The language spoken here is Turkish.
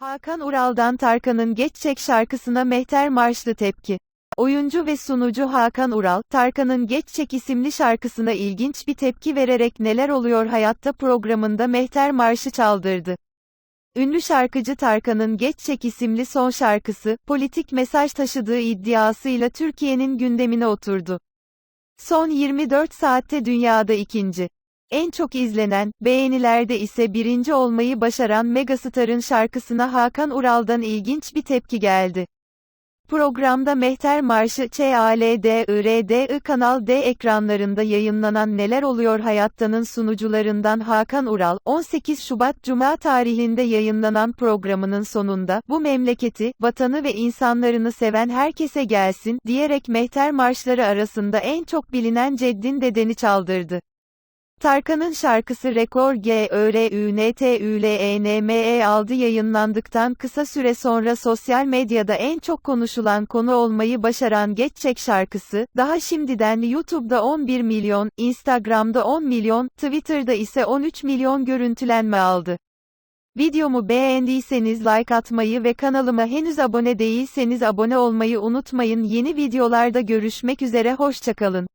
Hakan Ural'dan Tarkan'ın Geç Çek şarkısına Mehter Marşlı tepki. Oyuncu ve sunucu Hakan Ural, Tarkan'ın Geç Çek isimli şarkısına ilginç bir tepki vererek Neler Oluyor Hayatta programında Mehter Marşı çaldırdı. Ünlü şarkıcı Tarkan'ın Geç Çek isimli son şarkısı, politik mesaj taşıdığı iddiasıyla Türkiye'nin gündemine oturdu. Son 24 saatte dünyada ikinci. En çok izlenen, beğenilerde ise birinci olmayı başaran Megastar'ın şarkısına Hakan Ural'dan ilginç bir tepki geldi. Programda Mehter Marşı ÇALDIRDI Kanal D ekranlarında yayınlanan Neler Oluyor Hayatta'nın sunucularından Hakan Ural, 18 Şubat Cuma tarihinde yayınlanan programının sonunda, bu memleketi, vatanı ve insanlarını seven herkese gelsin, diyerek Mehter Marşları arasında en çok bilinen Ceddin Dedeni çaldırdı. Tarkan'ın şarkısı Rekor G Ö R Ü N T Ü L E N M E aldı yayınlandıktan kısa süre sonra sosyal medyada en çok konuşulan konu olmayı başaran Geç Çek şarkısı, daha şimdiden YouTube'da 11 milyon, Instagram'da 10 milyon, Twitter'da ise 13 milyon görüntülenme aldı. Videomu beğendiyseniz like atmayı ve kanalıma henüz abone değilseniz abone olmayı unutmayın. Yeni videolarda görüşmek üzere hoşçakalın.